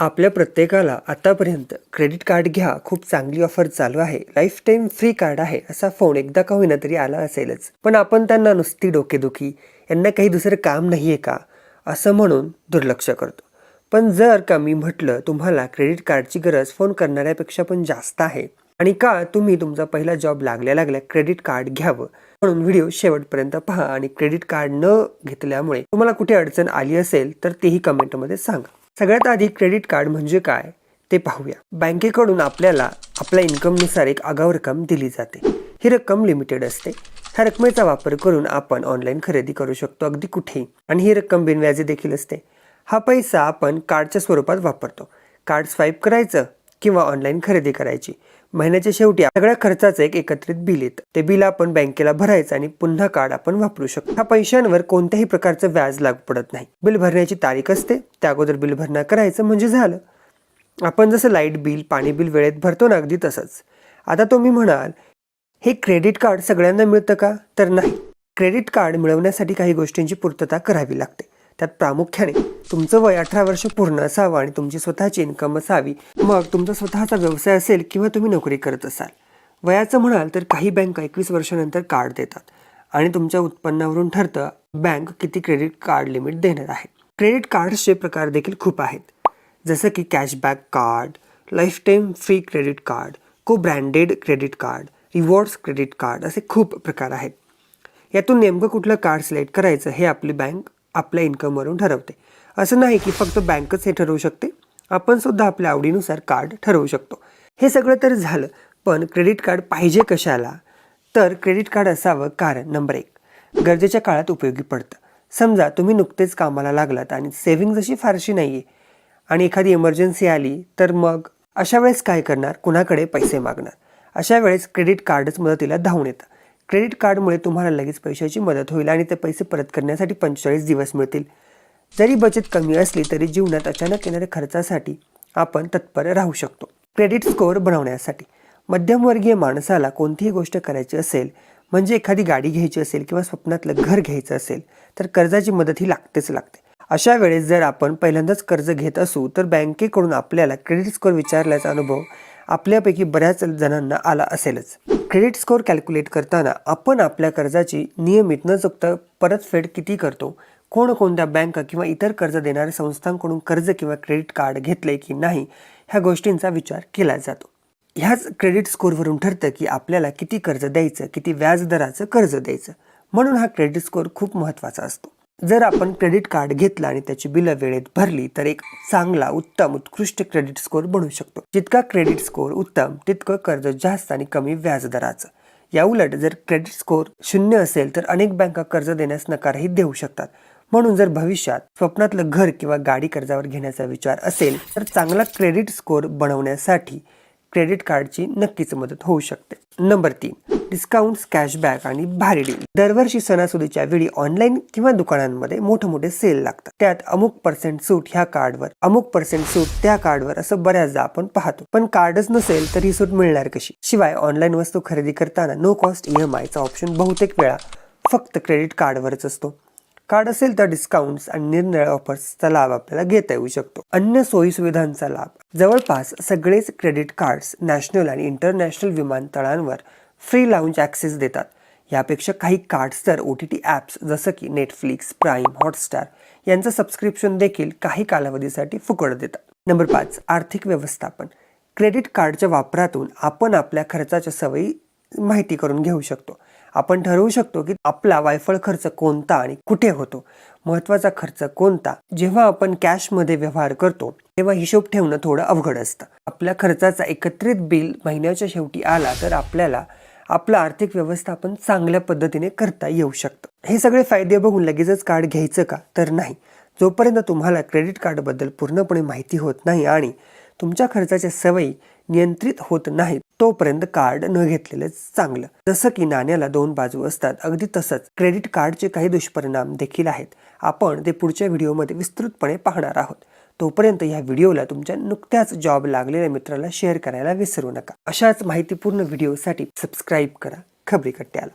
आपल्या प्रत्येकाला आतापर्यंत क्रेडिट कार्ड घ्या खूप चांगली ऑफर चालू आहे. लाईफ टाईम फ्री कार्ड आहे असा फोन एकदा का होईना तरी आला असेलच. पण आपण त्यांना नुसती डोकेदुखी यांना काही दुसरं काम नाही आहे का? असं म्हणून दुर्लक्ष करतो. पण जर का मी म्हटलं तुम्हाला क्रेडिट कार्डची गरज फोन करणाऱ्यापेक्षा पण जास्त आहे. आणि का तुम्ही तुमचा पहिला जॉब लागल्या लागल्या क्रेडिट कार्ड घ्यावं? म्हणून व्हिडिओ शेवटपर्यंत पहा आणि क्रेडिट कार्ड न घेतल्यामुळे तुम्हाला कुठे अडचण आली असेल तर तेही कमेंटमध्ये सांगा. सगळ्यात आधी क्रेडिट कार्ड म्हणजे काय ते पाहूया. बँकेकडून आपल्याला आपल्या इन्कमनुसार एक आगाऊ रक्कम दिली जाते. ही रक्कम लिमिटेड असते. ह्या रकमेचा वापर करून आपण ऑनलाईन खरेदी करू शकतो अगदी कुठेही आणि ही रक्कम बिनव्याजी देखील असते. हा पैसा आपण कार्डच्या स्वरूपात वापरतो. कार्ड स्वाईप करायचं किंवा ऑनलाईन खरेदी करायची. महिन्याच्या शेवटी सगळ्या खर्चाचं एक एकत्रित बिल येतं. ते बिल आपण बँकेला भरायचं आणि पुन्हा कार्ड आपण वापरू शकतो. ह्या पैशांवर कोणत्याही प्रकारचं व्याज लागू पडत नाही. बिल भरण्याची तारीख असते. त्या अगोदर बिल भरणा करायचं म्हणजे झालं. आपण जसं लाइट बिल पाणी बिल वेळेत भरतो ना अगदी तसंच. आता तुम्ही म्हणाल हे क्रेडिट कार्ड सगळ्यांना मिळतं का? तर नाही. क्रेडिट कार्ड मिळवण्यासाठी काही गोष्टींची पूर्तता करावी लागते. त्यात प्रामुख्याने तुमचं वय अठरा वर्ष पूर्ण असावं आणि तुमची स्वतःची इन्कम असावी. मग तुमचा स्वतःचा व्यवसाय असेल किंवा तुम्ही नोकरी करत असाल. वयाचं म्हणाल तर काही बँका एकवीस वर्षानंतर कार्ड देतात. आणि तुमच्या उत्पन्नावरून ठरतं बँक किती क्रेडिट कार्ड लिमिट देणार आहे. क्रेडिट कार्ड्सचे प्रकार देखील खूप आहेत. जसं की cashback card lifetime free credit card co branded credit card rewards credit card असे खूप प्रकार आहेत. यातून नेमकं कुठलं कार्ड सिलेक्ट करायचं हे आपली बँक आपल्या इन्कमवरून ठरवते. असं नाही की फक्त बँकच हे ठरवू शकते. आपण सुद्धा आपल्या आवडीनुसार कार्ड ठरवू शकतो. हे सगळं तर झालं पण क्रेडिट कार्ड पाहिजे कशाला? तर क्रेडिट कार्ड असावं कारण नंबर एक गरजेच्या काळात उपयोगी पडतं. समजा तुम्ही नुकतेच कामाला लागलात आणि सेव्हिंग जशी फारशी नाही आहे आणि एखादी इमर्जन्सी आली तर मग अशा वेळेस काय करणार? कुणाकडे पैसे मागणार? अशा वेळेस क्रेडिट कार्डच मदतीला धावून येतं. क्रेडिट कार्डमुळे तुम्हाला लगेच पैशाची मदत होईल आणि ते पैसे परत करण्यासाठी पंचेचाळीस दिवस मिळतील. जरी बचत कमी असली तरी जीवनात अचानक येणाऱ्या खर्चासाठी आपण तत्पर राहू शकतो. क्रेडिट स्कोअर बनवण्यासाठी मध्यमवर्गीय माणसाला कोणतीही गोष्ट करायची असेल म्हणजे एखादी गाडी घ्यायची असेल किंवा स्वप्नातलं घर घ्यायचं असेल तर कर्जाची मदत ही लागतेच लागते. अशा वेळेस जर आपण पहिल्यांदाच कर्ज घेत असू तर बँकेकडून आपल्याला क्रेडिट स्कोअर विचारल्याचा अनुभव आपल्यापैकी बऱ्याच जणांना आला असेलच. क्रेडिट स्कोअर कॅल्क्युलेट करताना आपण आपल्या कर्जाची नियमित न चुकता परतफेड किती करतो? कोणकोणत्या बँका किंवा इतर कर्ज देणाऱ्या संस्थांकडून कर्ज किंवा क्रेडिट कार्ड घेतले की नाही? ह्या गोष्टींचा विचार केला जातो. ह्याच क्रेडिट स्कोअरवरून ठरतं की आपल्याला किती कर्ज द्यायचं किती व्याजदराचं कर्ज द्यायचं. म्हणून हा क्रेडिट स्कोअर खूप महत्त्वाचा असतो. जर आपण क्रेडिट कार्ड घेतलं आणि त्याची बिलं वेळेत भरली तर एक चांगला उत्तम उत्कृष्ट क्रेडिट स्कोअर बनू शकतो. जितका क्रेडिट स्कोअर उत्तम तितकं कर्ज जास्त आणि कमी व्याजदराचं. या उलट जर क्रेडिट स्कोअर शून्य असेल तर अनेक बँका कर्ज देण्यास नकारही देऊ शकतात. म्हणून जर भविष्यात स्वप्नातलं घर किंवा गाडी कर्जावर घेण्याचा विचार असेल तर चांगला क्रेडिट स्कोअर बनवण्यासाठी क्रेडिट कार्डची नक्कीच मदत होऊ शकते. नंबर तीन डिस्काउंट्स कॅशबॅक आणि भारी डील दरवर्षी सणासुदीच्या वेळी ऑनलाईन किंवा दुकानांमध्ये मोठे मोठे सेल लागतात. त्यात अमुक पर्सेंट सूट ह्या कार्डवर अमुक पर्सेंट सूट त्या कार्डवर असं बऱ्याचदा आपण पाहतो. पण कार्डच नसेल तर ही सूट मिळणार कशी? शिवाय ऑनलाईन वस्तू खरेदी करताना नो कॉस्ट ई एम आयचा ऑप्शन बहुतेक वेळा फक्त क्रेडिट कार्डवरच असतो. कार्ड असेल तर डिस्काउंट्स आणि निरनिळ्या ऑफर्सचा लाभ आपल्याला घेता येऊ शकतो. अन्य सोयी सुविधांचा लाभ. जवळपास सगळेच क्रेडिट कार्ड्स नॅशनल आणि इंटरनॅशनल विमानतळांवर फ्री लाऊंज ॲक्सेस देतात. यापेक्षा काही कार्ड्स तर ओ टी टी ॲप्स जसं की नेटफ्लिक्स प्राईम हॉटस्टार यांचं सबस्क्रिप्शन देखील काही कालावधीसाठी फुकट देतात. नंबर पाच आर्थिक व्यवस्थापन. क्रेडिट कार्डच्या वापरातून आपण आपल्या खर्चाच्या सवयी माहिती करून घेऊ शकतो. आपण ठरवू शकतो की आपला वायफळ खर्च कोणता आणि कुठे होतो. महत्त्वाचा खर्च कोणता? जेव्हा आपण कॅशमध्ये व्यवहार करतो तेव्हा हिशोब ठेवणं थोडं अवघड असतं. आपल्या खर्चाचा एकत्रित बिल महिन्याच्या शेवटी आला तर आपल्याला आपलं आर्थिक व्यवस्थापन चांगल्या पद्धतीने करता येऊ शकतं. हे सगळे फायदे बघून लगेचच कार्ड घ्यायचं का? तर नाही. जोपर्यंत तुम्हाला क्रेडिट कार्डबद्दल पूर्णपणे माहिती होत नाही आणि तुमच्या खर्चाच्या सवयी नियंत्रित होत नाहीत तोपर्यंत कार्ड न घेतलेलंच चांगलं. जसं की नाण्याला दोन बाजू असतात अगदी तसंच क्रेडिट कार्डचे काही दुष्परिणाम देखील आहेत. आपण ते पुढच्या व्हिडिओमध्ये विस्तृतपणे पाहणार आहोत. तोपर्यंत या व्हिडिओला तुमच्या नुकत्याच जॉब लागलेल्या मित्राला शेअर करायला विसरू नका. अशाच माहितीपूर्ण व्हिडिओसाठी सबस्क्राईब करा. खबरी कट्ट्याला.